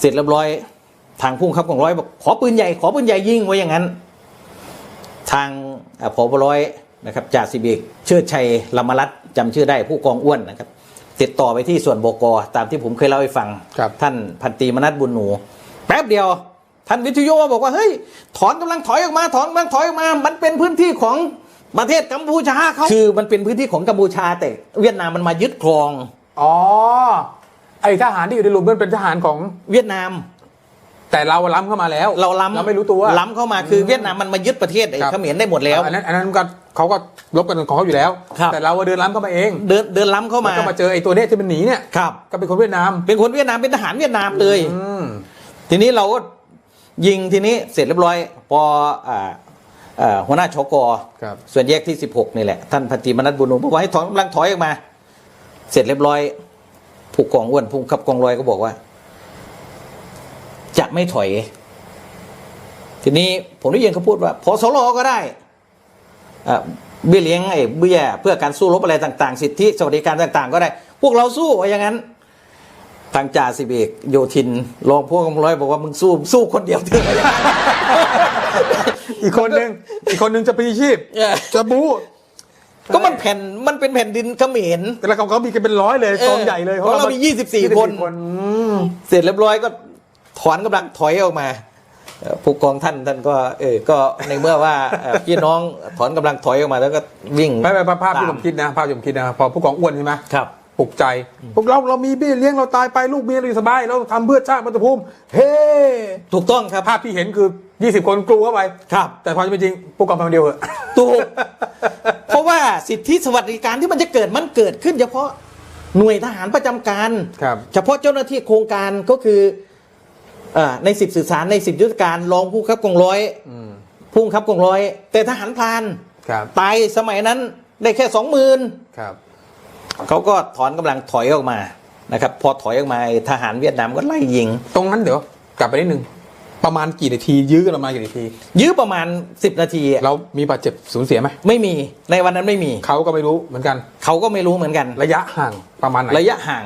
เสร็จเรียบร้อยทางพุ่งครับของร้อยบอกขอปืนใหญ่ขอปืนใหญ่ยิงไว้อย่างนั้น ทางอ่าพบร้อยนะครับจ่าสิบเอกเชิดชัยลำมรัตน์จำชื่อได้ผู้กองอ้วนนะครับ ติดต่อไปที่ส่วนบกตามที่ผมเคยเล่าให้ฟังครับท่านพันตรีมนัสบุญหนู แป๊บเดียว ท่านวิทยุมาบอกว่าเฮ้ยถอนกำลังถอยออกมาถอนกำลังถอยออกมา มันเป็นพื้นที่ของประเทศกัมพูชาเขาคือมันเป็นพื้นที่ของกัมพูชาแต่เวียดนามมันมายึดครอง อ๋อ ไอทหารที่อยู่ในหลุมมันเป็นทหารของเวียดนาม แต่เราล้ำเข้ามาแล้ว เราล้ำเราไม่รู้ตัวล้ำเข้ามาคือเวียดนามมันมายึดประเทศไอ้ครับเขมรได้หมดแล้วอันนั้นอันนั้นก็เขาก็ลบกันของเขาอยู่แล้วครับแต่เราอะเดินล้ำเข้ามาเอง เดินเดินล้ำเข้าแล้วมาก็มาเจอไอ้ตัวเนี้ยที่มันหนีเนี่ยครับก็เป็นคนเวียดนาม เป็นคนเวียดนามเป็นทหารเวียดนามเลยอืมทีนี้เราก็ยิงทีนี้เสร็จเรียบร้อย พออ่าอ่าหัวหน้าชกครับส่วนแยกที่ 16 นี่แหละ ท่านพันตรีมนัสบุญหนุบอกว่าให้ถอนกำลังถอยออกมา เสร็จเรียบร้อย ผู้กองอ้วนผู้ขับกองร้อยก็บอกว่า จะไม่ถอย ทีนี้ผมได้ยินเขาพูดว่าพอสลก็ได้อ่าเบี้ยเลี้ยงไอ้เบี้ยเพื่อการสู้รบอะไรต่าง ๆ สิทธิสวัสดิการต่าง ๆ ก็ได้ พวกเราสู้ว่าอย่างนั้นทางจ่าสิบเอกโยธินรองผู้กองร้อยบอกว่ามึงสู้สู้คนเดียวเถอะอีกคนหนึ่งอีกคนหนึ่งจะพลีชีพเออจะบู๊ ก็มันแผ่นมันเป็นแผ่นดินเขมรแต่ละของเขามีกันเป็นร้อยเลยกองใหญ่เลยของเรามี 24 คนคนอืมเสร็จเรียบร้อยก็ถอนกำลังถอยออกมาเอ่อผู้กองท่านท่านก็เออก็ในเมื่อว่าเอ่อพี่น้องถอนกำลังถอยออกมาแล้วก็วิ่งไม่ไม่ภาพที่ตผมคิดนะภาพที่ผมคิดนะพอผู้กองอ้วนใช่ไหมครับปลุกใจพวกเราเรามีเบี้ยเลี้ยงเราตายไปลูกเมียเราอยู่สบาย เราทำเพื่อชาติมัตภูมิ เฮ้ ถูกต้องครับภาพที่เห็นคือ 20คนกลูเข้าไป ครับ แต่พอจะเป็นจริงผู้กองเพียงเดียวเหอะถูก เพราะว่าสิทธิสวัสดิการที่มันจะเกิดมันเกิดขึ้น เฉพาะหน่วยทหารประจำการ ครับ เฉพาะเจ้าหน้าที่โครงการก็คืออ่าในสิบสื่อสารในสิบยุทธการรองผู้ขับกองร้อยอืมผู้บังคับกองร้อย แต่ทหารพรานครับ ตายสมัยนั้นได้แค่สองหมื่น ครับ เขาก็ถอนกำลังถอยออกมานะครับ พอถอยออกมาทหารเวียดนามก็ไล่ยิง ตรงนั้นเดี๋ยว กลับไปนิดนึง ประมาณกี่นาที ยื้อกันประมาณกี่นาที ยื้อประมาณ 10 นาทีอะเรามีบาดเจ็บสูญเสียไหมไม่มีในวันนั้นไม่มีเขาก็ไม่รู้เหมือนกัน เขาก็ไม่รู้เหมือนกัน ระยะห่างประมาณไหนระยะห่าง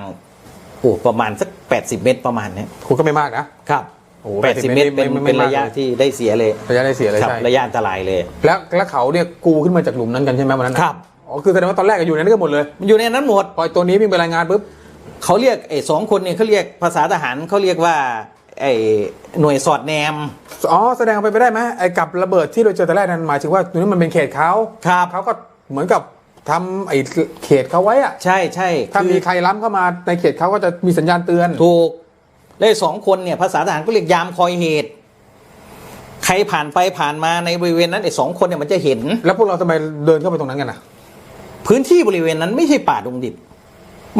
โอ้ประมาณสัก 80 เมตรประมาณเนี้ยคุณก็ไม่มากนะครับโอ้80เมตรเป็นไม่ไม่เป็นไม่ระยะมากเลยที่ได้เสียเลยระยะได้เสียเลยครับใช่ระยะอันตรายเลย แล้วแล้วเขาเนี่ยกูขึ้นมาจากหลุมนั้นกันใช่ไหมวันนั้นน่ะครับ อ๋อคือแสดงว่าตอนแรกก็อยู่ในนั้นกันหมดเลยมันอยู่ในนั้นหมด พอไอ้ตัวนี้วิ่งไปรายงานปุ๊บ เขาเรียกไอ้สองคนเนี่ยเขาเรียกภาษาทหารเขาเรียกว่า ไอ้หน่วยสอดแนม อ๋อ แสดงไปไม่ได้ไหมไอ้กับระเบิดที่เราเจอแต่แรกนั้นหมายถึงว่าตรงนี้มันเป็นเขตเขาครับ เขาก็เหมือนกับทำไอ้เขตเขาไว้อะใช่ใช่ถ้าคือมีใครล้ำเข้ามาในเขตเขาก็จะมีสัญญาณเตือน ถูกและไอ้สองคนเนี่ยภาษาทหารก็เรียกยามคอยเหตุ ใครผ่านไปผ่านมาในบริเวณนั้นไอ้สองคนเนี่ยมันจะเห็น แล้วพวกเราทำไมเดินเข้าไปตรงนั้นกันอะ พื้นที่บริเวณนั้นไม่ใช่ป่าดงดิบ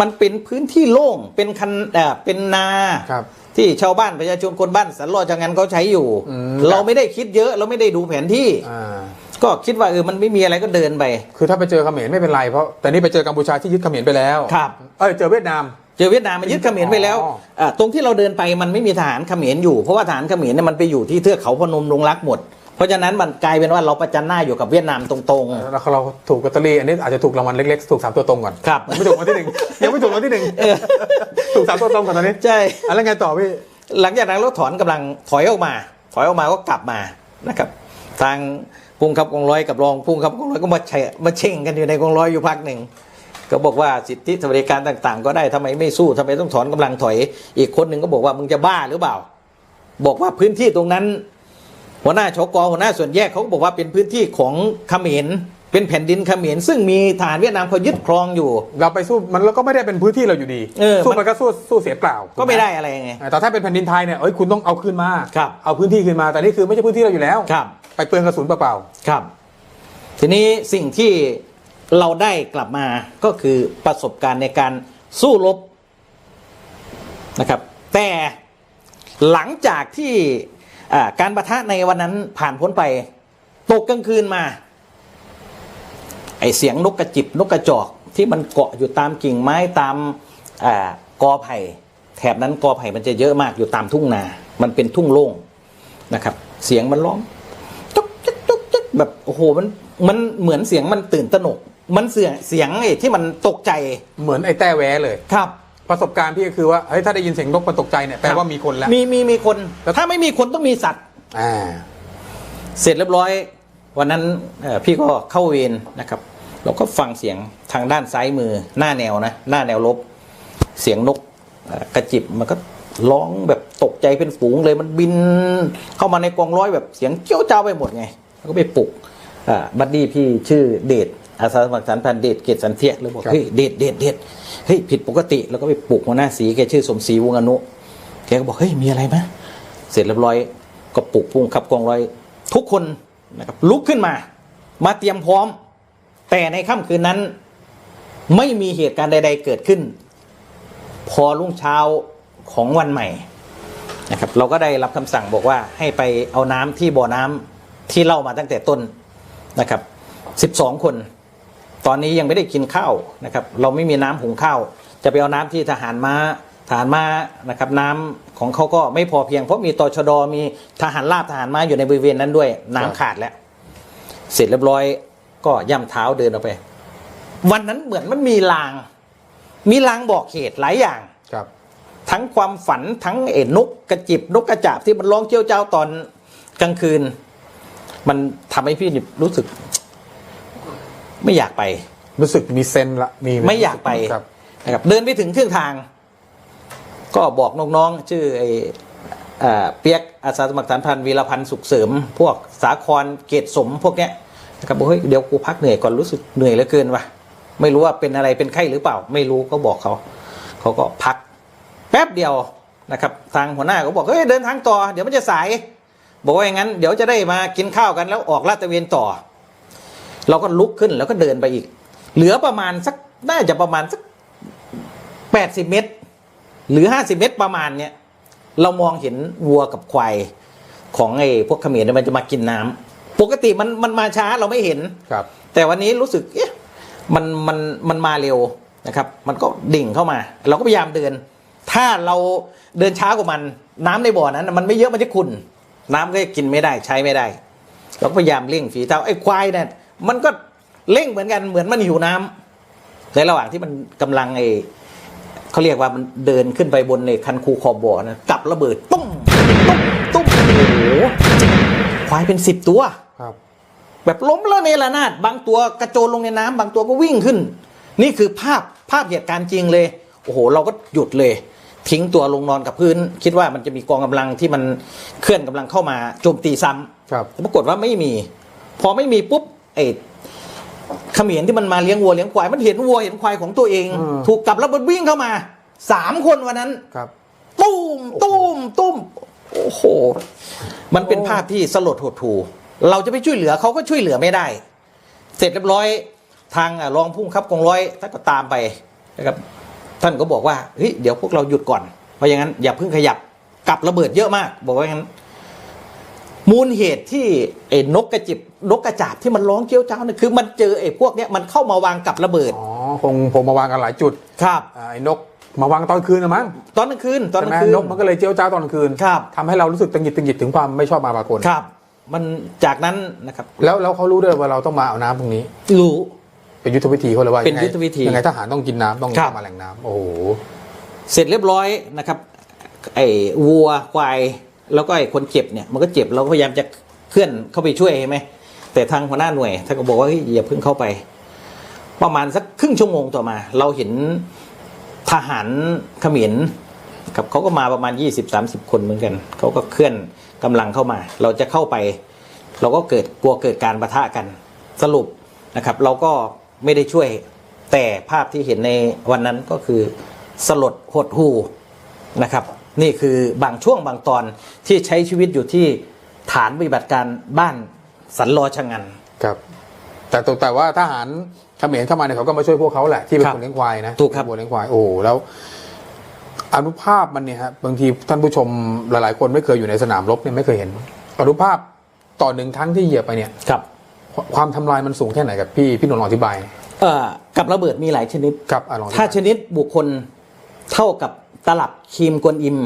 มันเป็นพื้นที่โล่งเป็นคันเอ่อเป็นนาครับ ที่ชาวบ้านประชาชนคนบ้านสันรอจังงันเขาใช้อยู่ อืม เราไม่ได้คิดเยอะเราไม่ได้ดูแผนที่ อ่า ก็คิดว่าเออมันไม่มีอะไรก็เดินไป คือถ้าไปเจอเขมรไม่เป็นไรเพราะแต่นี่ไปเจอกัมพูชาที่ยึดเขมรไปแล้วครับ เอ้ยเจอเวียดนาม เจอเวียดนามมันยึดเขมรไปแล้วอ๋ออ่าตรงที่เราเดินไปมันไม่มีทหารเขมรอยู่เพราะว่าทหารเขมรเนี่ยมันไปอยู่ที่เทือกเขาพนมดงรักหมด เพราะฉะนั้นมันกลายเป็นว่าเราประจันหน้าอยู่กับเวียดนามตรงแล้วเราถูกลอตเตอรี่อันนี้อาจจะถูกรางวัลเล็กๆ ถูกสามตัวตรงก่อนครับยังไม่ถูกรางวัลที่หนึ่งยังไม่ถูกรางวัลที่หนึ่งเออถูกสามตัวตรงก่อนตอนนี้ๆใช่อะแล้วไงต่อพี่หลังจากนั้นเราถอนกำลังถอยออกมา ถอยออกมาก็กลับมานะครับ ทางพุ่งขับกองร้อยกับรองพุ่งขับกองร้อยก็มาเชมาเช่งกันอยู่ในกองร้อยอยู่พักหนึ่งก็บอกว่าสิทธิสวัสดิการต่าง ๆ ก็ได้ทำไมไม่สู้ทำไมต้องถอนกำลังถอย อีกคนหนึ่งก็บอกว่ามึงจะบ้าหรือเปล่า บอกว่าพื้นที่ตรงนั้น หัวหน้าชกหัวหน้าส่วนแยกเขาก็บอกว่าเป็นพื้นที่ของเขมรเป็นแผ่นดินเขมรซึ่งมีฐานเวียดนามเขายึดครองอยู่ เราไปสู้มันแล้วก็ไม่ได้เป็นพื้นที่เราอยู่ดีเออสู้มันมันก็สู้สู้เสียเปล่าก็ไม่ได้อะไรไงแต่ถ้าเป็นแผ่นดินไทยเนี่ยเอ้ยคุณต้องเอาคืนมาครับเอาพื้นที่คืนมาแต่นี่คือไม่ใช่พื้นที่เราอยู่แล้วครับ ไปเปลืองกระสุนเปล่าครับ ทีนี้สิ่งที่เราได้กลับมาก็คือประสบการณ์ในการสู้รบนะครับ แต่หลังจากที่อ่า การประทะในวันนั้นผ่านพ้นไป ตกกลางคืนมา ไอเสียงนกกระจิบนกกระจอกที่มันเกาะอยู่ตามกิ่งไม้ตามอากอไผ่แถบนั้นกอไผ่มันจะเยอะมากอยู่ตามทุ่งนา มันเป็นทุ่งโล่งนะครับ เสียงมันร้องจุกจุกจุกจุกแบบโอ้โหมันมันเหมือนเสียงมันตื่นตระหนก มันเสียงเสียงไอ้ที่มันตกใจๆเหมือนไอ้แต้แว้เลยครับพ ประสบการณ์พี่ก็คือว่าเฮ้ยถ้าได้ยินเสียงนกมันตกใจเนี่ยแปลว่ามีคนแล้ว มีมีมีคนแล้วถ้าไม่มีคนต้องมีสัตว์ อ่า เสร็จเรียบร้อย วันนั้นเอ่อพี่ก็เข้าเวรนะครับ เราก็ฟังเสียงทางด้านซ้ายมือหน้าแนวนะหน้าแนวลบ เสียงนกเอ่อกระจิบมันก็ร้องแบบตกใจเป็นฝูงเลยมันบินเข้ามาในกองร้อยแบบเสียงเจี้ยวเจ้าไปหมดไงแล้วก็ไปปลุกอ่าบัดดี้พี่ชื่อเดชอาสาสมัครสันพันธ์เดชเกตสันเทียเลยบอกครับเฮ้ยเดชเดชเดช เฮ้ยผิดปกติแล้วก็ไปปลุกหัวหน้าสีแกชื่อสมศรีวงอนุแกก็บอกเฮ้ยมีอะไรไหมเสร็จเรียบร้อยก็ปลุกพุ่งขับกองร้อย ทุกคนนะครับลุกขึ้นมา มาเตรียมพร้อม แต่ในค่ำคืนนั้น ไม่มีเหตุการณ์ใด ๆ เกิดขึ้น พอรุ่งเช้าของวันใหม่นะครับเราก็ได้รับคำสั่งบอกว่าให้ไปเอาน้ำที่บ่อน้ำที่เล่ามาตั้งแต่ต้นนะครับสิบสองคน อนนี้ยังไม่ได้กินข้าวนะครับ เราไม่มีน้ำหุงข้าว จะไปเอาน้ำที่ทหารม้าทหารม้านะครับน้ำของเขาก็ไม่พอเพียงเพราะมีตชดมีทหารราบทหารม้าอยู่ในบริเวณนั้นด้วย น้ำขาดแล้ว เสร็จเรียบร้อยก็ย่ำเท้าเดินออกไป วันนั้นเหมือนมันมีลาง มีลางบอกเหตุหลายอย่างครับ ทั้งความฝันทั้งเอ็นนกกระจิบนกกระจาบที่มันร้องเจียวเจ้าตอนกลางคืน มันทำให้พี่นี่รู้สึก ไม่อยากไป รู้สึกมีเซนละมีไม่อยากไปครับนะครับ เดินไปถึงครึ่งทาง ก็บอกน้องๆชื่อไอ้อ่าเปียกอาสาสมัครฐานพันวีรพันธ์สุขเสริม พวกสาครเกตสมพวกเนี้ยนะครับบอกเฮ้ยเดี๋ยวกูพักเหนื่อยก่อนรู้สึกเหนื่อยเหลือเกินว่ะไม่รู้ว่าเป็นอะไรเป็นไข้หรือเปล่า ไม่รู้ก็บอกเขาเขาก็พัก แป๊บเดียวนะครับทางหัวหน้าก็บอกเฮ้ยเดินทางต่อ เดี๋ยวมันจะสาย บอกว่าอย่างนั้น เดี๋ยวจะได้มากินข้าวกันแล้วออกลาดตระเวนต่อ เราก็ลุกขึ้นแล้วก็เดินไปอีก เหลือประมาณสักน่าจะประมาณสักแปดสิบเมตร หรือห้าสิบเมตรประมาณเนี้ยเรามองเห็นวัวกับควายของไอ้พวกเขมรเนี่ยมันจะมากินน้ำปกติมันมันมาช้าเราไม่เห็นครับ แต่วันนี้รู้สึกเอ๊ะมันมันมันมาเร็วนะครับ มันก็ดิ่งเข้ามา เราก็พยายามเดิน ถ้าเราเดินช้ากว่ามัน น้ำในบ่อนั้น มันไม่เยอะมันจะขุ่นน้ำก็กินไม่ได้ใช้ไม่ได้ เราก็พยายามเร่งฝีเท้าไอ้ควายเนี่ย มันก็เร่งเหมือนกันเหมือนมันหิวน้ำในระหว่างที่มันกำลังไอ้เขาเรียกว่ามันเดินขึ้นไปบนในคันคูขอบบ่อนะกลับระเบิดตุ้มตุ้มตุ้มโอ้โหควายเป็นสิบตัวครับ แบบล้มแล้วเนระนาดบางตัวกระโจนลงในน้ำบางตัวก็วิ่งขึ้น นี่คือภาพภาพเหตุการณ์จริงเลย โอ้โห เราก็หยุดเลย ทิ้งตัวลงนอนกับพื้น คิดว่ามันจะมีกองกำลังที่มันเคลื่อนกำลังเข้ามาโจมตีซ้ำครับแต่ปรากฏว่าไม่มี พอไม่มีปุ๊บ ไอ้เขมรที่มันมาเลี้ยงวัวเลี้ยงควายมันเห็นวัวเห็นควายของตัวเอง อืม ถูกกลับแล้วมันวิ่งเข้ามาสามคนวันนั้น ครับ ตุ้มตุ้มตุ้มโอ้โห มันเป็นโอ้ภาพที่สลดหดหู่เราจะไปช่วยเหลือเขาก็ช่วยเหลือไม่ได้ เสร็จเรียบร้อยทางอะรองผู้บังคับกองร้อยท่านก็ตามไปนะครับ ท่านก็บอกว่าเฮ้ยเดี๋ยวพวกเราหยุดก่อนเพราะอย่างนั้นอย่าเพิ่งขยับกลับระเบิดเยอะมาก บอกว่าอย่างนั้น มูลเหตุที่ไอ้นกกระจิบนกกระจาบที่มันร้องเกี้ยวเจ้าเนี่ยคือ มันเจอไอ้พวกเนี้ยมันเข้ามาวางกับระเบิดอ๋อคงผมมาวางกันหลายจุดครับอ่าไอ้นกมาวางตอนคืนนะมั้งตอนกลางคืนตอนกใช่ลาไหมงคืนนกมันก็เลยเจียวจ้าวตอนกลางคืนครับทำให้เรารู้สึกตังหงิดตังหงิดถึงความไม่ชอบมาปรากฏครับ มันจากนั้นนะครับ แล้วแล้วเขารู้ด้วยว่าเราต้องมาเอาน้ำตรงนี้รู้เป็นยุทธวิธีเขาเลยว่าเป็นงไงยุทธวิธียังไงทหารต้องกินน้ำต้องครับมาแหล่งน้ำโอ้โหเสร็จเรียบร้อยนะครับไอ้วัวควาย แล้วก็ไอ้คนเจ็บเนี่ยมันก็เจ็บเราก็พยายามจะเคลื่อนเข้าไปช่วยใช่ไหมแต่ทางหัวหน้าหน่วยท่านก็บอกว่าอย่าเพิ่งเข้าไป ประมาณสักครึ่งชั่วโมงต่อมา เราเห็นทหารเขมรครับเขาก็มาประมาณ 20-30 คนเหมือนกันเขาก็เคลื่อนกำลังเข้ามา เราจะเข้าไป เราก็เกิดกลัวเกิดการประทะกันสรุปนะครับ เราก็ไม่ได้ช่วยแต่ภาพที่เห็นในวันนั้นก็คือสลดหดหูนะครับ นี่คือบางช่วงบางตอนที่ใช้ชีวิตอยู่ที่ฐานปฏิบัติการบ้านสันลอชะงันครับ แต่แต่แต่ว่าทหารเขมรเข้ามาเนี่ยเขาก็มาช่วยพวกเขาแหละที่เป็นครับคนเลี้ยงควายนะถูกครับนเลี้ยงควายโอ้โหแล้วอนุภาพมันเนี่ยฮะบางทีท่านผู้ชมหลาย ๆ คนไม่เคยอยู่ในสนามรบเนี่ยไม่เคยเห็น อนุภาพต่อหนึ่งครั้งที่เหยียบไปเนี่ยครับ ความทำลายมันสูงแค่ไหนกับพี่พี่หนนท์ลองอธิบาย เอ่อกับระเบิดมีหลายชนิดครับอะลองอธิบายถ้าชนิดบุคคลเท่ากับ ตลับครีมกวนอิม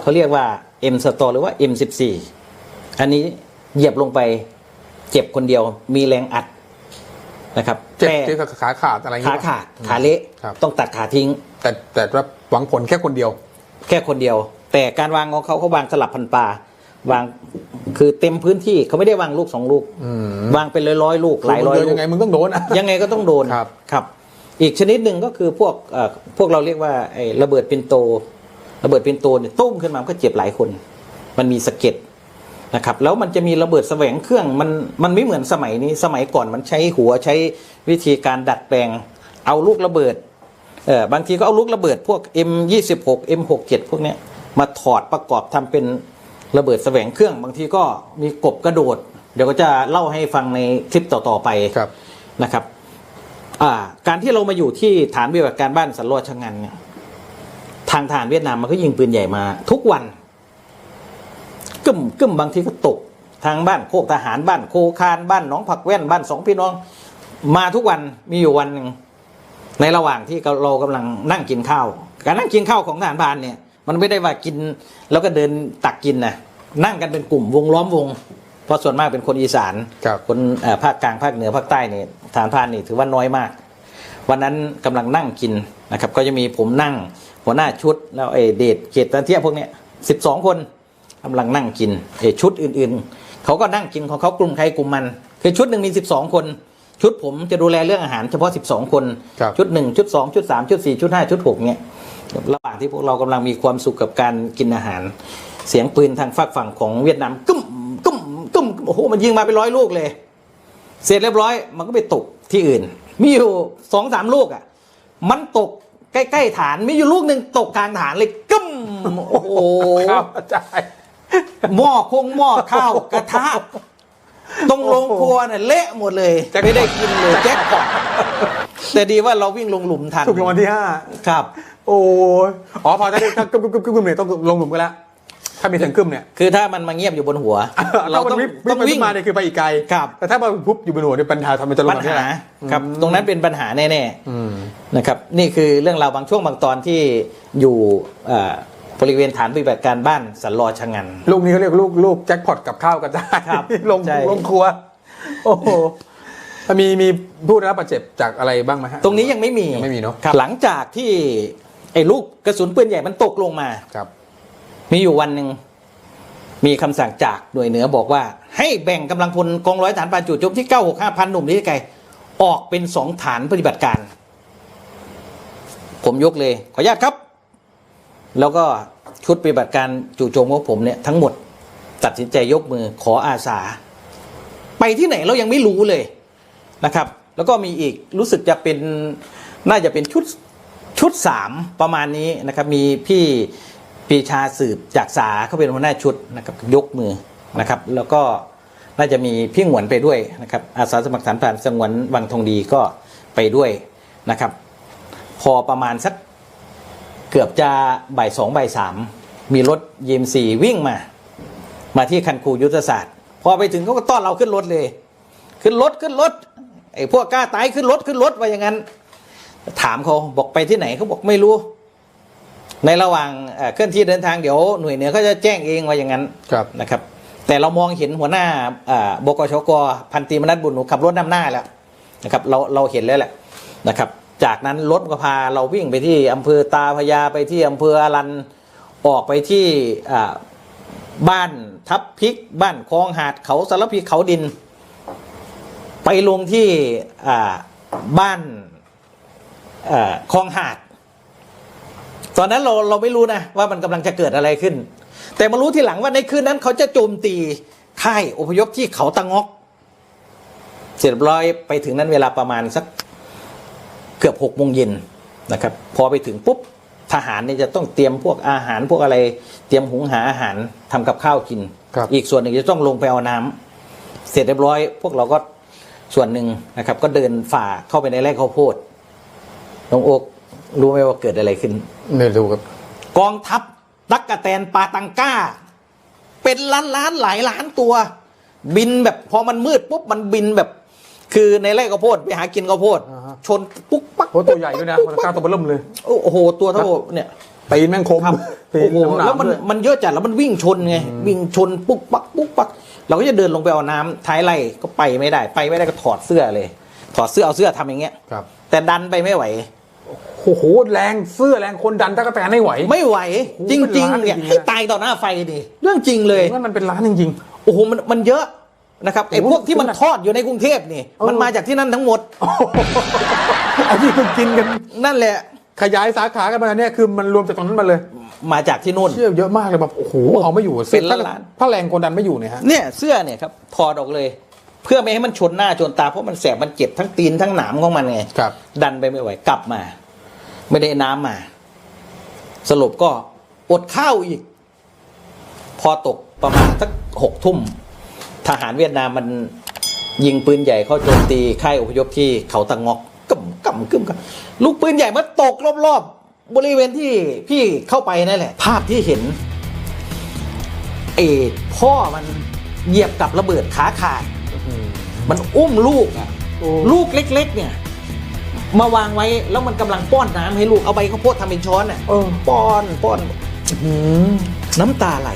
เขาเรียกว่า M สตอหรือว่า M14 อันนี้เหยียบลงไปเจ็บคนเดียวมีแรงอัดนะครับเจ็บแต่เจ็บกับขาขาดอะไรอย่งขาเงี้ยขาดขาเละครับต้องตัดขาทิ้ง แต่แต่ว่าหวังผลแค่คนเดียว แค่คนเดียว แต่การวางของเขาเขาวางสลับพันปลาวางคือเต็มพื้นที่เขาไม่ได้วางลูกสองลูกอืมวางเป็นร้อยร้อยๆลูกหลายร้อยมึงเดินลูยักงไงมึงต้องโดนอะยังไงก็ต้องโดนครับครับ อีกชนิดหนึ่งก็คือพวกเอ่อพวกเราเรียกว่าไอ้ระเบิดปินโต ระเบิดปินโตเนี่ยตุ้มขึ้นมามันก็เจ็บหลายคน มันมีสะเก็ดนะครับแล้วมันจะมีระเบิดแสวงเครื่องมันมันไม่เหมือนสมัยนี้สมัยก่อนมันใช้หัวใช้วิธีการดัดแปลง เอาลูกระเบิดเออบางทีก็เอาลูกระเบิดพวก M26 M67 พวกเนี้ยมาถอดประกอบทำเป็นระเบิดแสวงเครื่องบางทีก็มีกบกระโดด เดี๋ยวก็จะเล่าให้ฟังในคลิปต่อๆไปครับนะครับ อ่า การที่เรามาอยู่ที่ฐานปฏิบัติการบ้านสันโลชงันเนี่ยทางฐานเวียดนามมันก็ยิงปืนใหญ่มา ทุกวันกึ่มกึ่มบางทีก็ตก ทางบ้านโคกทหารบ้านโคคานบ้านหนองผักแว่นบ้านสองพี่น้อง มาทุกวันมีอยู่วันหนึ่งในระหว่างที่เรากำลังนั่งกินข้าว การนั่งกินข้าวของทหารพานเนี่ย มันไม่ได้ว่ากินแล้วก็เดินตักกินนะนั่งกันเป็นกลุ่มวงล้อมวง เพราะส่วนมากเป็นคนอีสานครับ คนเอ่อภาคกลางภาคเหนือภาคใต้เนี่ยฐานพรานนี่ถือว่าน้อยมาก วันนั้นกำลังนั่งกินนะครับ ก็จะมีผมนั่งหัวหน้าชุดแล้วไอ้เดชเกตตะเทียพวกเนี้ยสิบสองคนกำลังนั่งกินไอ้ชุดอื่นๆ เขาก็นั่งกินของเขากลุ่มใครกลุ่มมัน คือชุดหนึ่งมีสิบสองคน ชุดผมจะดูแลเรื่องอาหารเฉพาะสิบสองคน ครับ ชุดหนึ่งชุดสองชุดสามชุดสี่ชุดห้าชุดหกเนี่ยระหว่างที่พวกเรากำลังมีความสุขกับการกินอาหาร เสียงปืนทางฝากฝั่งของเวียดนามกึ้ม กึ้มกึ้มโอ้โหมันยิงมาเป็นร้อยลูกเลย เสร็จเรียบร้อยมันก็ไปตกที่อื่น มีอยู่สองสามลูกอะ มันตกใกล้ๆฐานมีอยู่ลูกหนึ่งตกกลางฐานเลยกึ้มโอ้โหครับอาจารย์หม้อคงหม้อข้าวกระทะตรงโรงครัวน่ะเละหมดเลยแจ็คพอตไม่ได้กินเลยแจ็คพอตแต่ดีว่าเราวิ่งลงหลุมทันถูกรางวัลที่ห้าครับ โอ้ยอ๋อพอถ้าได้ถ้ากึมกึมกึมกึมเนี่ยต้องลงหลุมกันแล้ว ถ้ามีเสียงกึมเนี่ยคือถ้ามันมาเงียบอยู่บนหัว เราเราต้ต้อองงวิ่งต้องวิ่วิ่งงมาเนี่ยคือไปอีกไกลครับแต่ถ้ามาพุบอยู่บนหัวเนี่ยปัญหาทำมันจะลงปัญมาที่หาไหนครับอืมตรงนั้นเป็นปัญหาแน่อืมๆนะครับนี่คือเรื่องราวบางช่วงบางตอนที่อยู่เอ่อบริเวณฐานปฏิบัติการบ้านสันลอชะงัน ลูกนี้เขาเรียกลูกลูกแจ็คพอตกับข้าวกันได้ครับลงใช่ลงครัว โอ้โหมีมีผู้ได้รับบาดเจ็บจากอะไรบ้างไหมฮะตรงนี้ยังไม่มียังไม่มีเนอะครับหลังจากที่ไอ้ลูกกระสุนปืนใหญ่มันตกลงมาครับ มีอยู่วันหนึ่งมีคำสั่งจากหน่วยเหนือบอกว่า ให้แบ่งกำลังพลกองร้อยฐานปราจู่โจมที่965พันหนุ่มที่ไกออกเป็นสองฐานปฏิบัติการ ผมยกเลย ขออนุญาตครับ แล้วก็ชุดปฏิบัติการจู่โจมของผมเนี่ยทั้งหมด ตัดสินใจยกมือขออาสา ไปที่ไหนเรายังไม่รู้เลยนะครับ แล้วก็มีอีกรู้สึกจะเป็นน่าจะเป็นชุดชุดสามประมาณนี้นะครับ มีพี่ ปีชาสืบจากสาเขาเป็นหัวหน้าชุดนะครับยกมือนะครับ แล้วก็น่าจะมีพี่หวนไปด้วยนะครับอาสาสมัครฐานผ่านสงวนวังทองดีก็ไปด้วยนะครับ พอประมาณสักเกือบจะบ่ายสองบ่ายสามมีรถยีมซีวิ่งมา มาที่คันคูยุทธศาสตร์ พอไปถึงเขาก็ต้อนเราขึ้นรถเลย ขึ้นรถขึ้นรถไอ้พวกกล้าตายขึ้นรถขึ้นรถว่าอย่างนั้น ถามเขาบอกไปที่ไหนเขาบอกไม่รู้ ในระหว่างเอ่อเคลื่อนที่เดินทางเดี๋ยวหน่วยเหนือเขาจะแจ้งเองว่าอย่างนั้นครับนะครับ แต่เรามองเห็นหัวหน้าอ่าบกชกพันตรีมนัสบุญหนูขับรถนำหน้าแล้วนะครับเราเราเห็นแล้วแหละนะครับ จากนั้นรถก็พาเราวิ่งไปที่อำเภอตาพระยาไปที่อำเภออารันออกไปที่อ่าบ้านทับพริกบ้านคลองหาดเขาสารพีเขาดิน ไปลงที่อ่าบ้านอ่าคลองหาด ตอนนั้นเราเราไม่รู้นะว่ามันกำลังจะเกิดอะไรขึ้น แต่มารู้ทีหลังว่าในคืนนั้นเขาจะโจมตีค่ายอพยพที่เขาตะงอกเสร็จเรียบร้อยไปถึงนั้นเวลาประมาณสักเกือบหกโมงเย็นนะครับ พอไปถึงปุ๊บทหารเนี่ยจะต้องเตรียมพวกอาหารพวกอะไร เตรียมหุงหาอาหารทำกับข้าวกินครับอีกส่วนหนึ่งจะต้องลงไปเอาน้ำเสร็จเรียบร้อย พวกเราก็ส่วนหนึ่งนะครับ ก็เดินฝ่าเข้าไปในไร่ข้าวโพดน้องโอก รู้ไหมว่าเกิดอะไรขึ้น ไม่รู้ครับ กองทัพตักกะแตนปาตังก้า เป็นล้านล้านหลายล้านตัว บินแบบพอมันมืดปุ๊บมันบินแบบ คือในไร่ข้าวโพดไปหากินข้าวโพด อ่าฮะ ชนปุ๊กปักโอ้ตัวใหญ่ด้วยนะมันกล้าตัวเบอร์เริ่มเลยโอ้โหตัวเท่าเนี่ย ตีนแม่งคมครับตีนโอ้โหน้ำหนาแล้วมันด้วย มันเยอะจัดแล้วมันวิ่งชนไงวิ่งชนปุ๊กปักปุ๊กปัก เราก็จะเดินลงไปเอาน้ำท้ายไร่ก็ไปไม่ได้ ไปไม่ได้ก็ถอดเสื้อเลย ถอดเสื้อเอาเสื้อทำอย่างเงี้ย ครับ แต่ดันไปไม่ไหว โอ้โหแรงเสื้อแรงคนดันตะกแตนไม่ไหว ไม่ไหวโอ้โหจริงเป็นจริงล้านเนี่ยจริงๆนะให้ตายต่อหน้าไฟดิเรื่องจริงเลยนั่นมันเป็นร้านจริงโอ้โหมันมันเยอะนะครับไอ้โอ้โหพวกที่มันทอดอยู่ในกรุงเทพนี่เออมันมาจากที่นั่นทั้งหมดๆไอ้ที่คุณกินกันนั่นแหละ ขยายสาขากันมาเนี่ยคือมันรวมจากตรงนั้นมาเลย มาจากที่นู่นเชื่อเยอะมากเลยแบบโอ้โหเอาไม่อยู่เป็นถ้าล้านถ้าแรงคนดันไม่อยู่เนี่ยฮะเนี่ยเสื้อเนี่ยครับถอดออกเลยเพื่อไม่ให้มันชนหน้าชนตาเพราะมันแสบมันเจ็บทั้งตีนทั้งหนามของมันไงครับดันไปไม่ไหวกลับมา ไม่ได้น้ำมา สรุปก็อดข้าวอีก พอตกประมาณสักหกทุ่ม ทหารเวียดนามมันยิงปืนใหญ่เข้าโจมตีค่ายอพยพที่เขาตะงอกกำกำกึ้มกำลูกปืนใหญ่มันตกรอบๆบริเวณที่พี่เข้าไปนั่นแหละ ภาพที่เห็นเอพ่อมันเหยียบกับระเบิดขาขาด มันอุ้มลูกอะโอ้ลูกเล็ก ๆ เนี่ย มาวางไว้แล้วมันกำลังป้อนน้ำให้ลูกเอาใบข้าวโพดทำเป็นช้อนอะป้อนป้อนน้ำตาไหล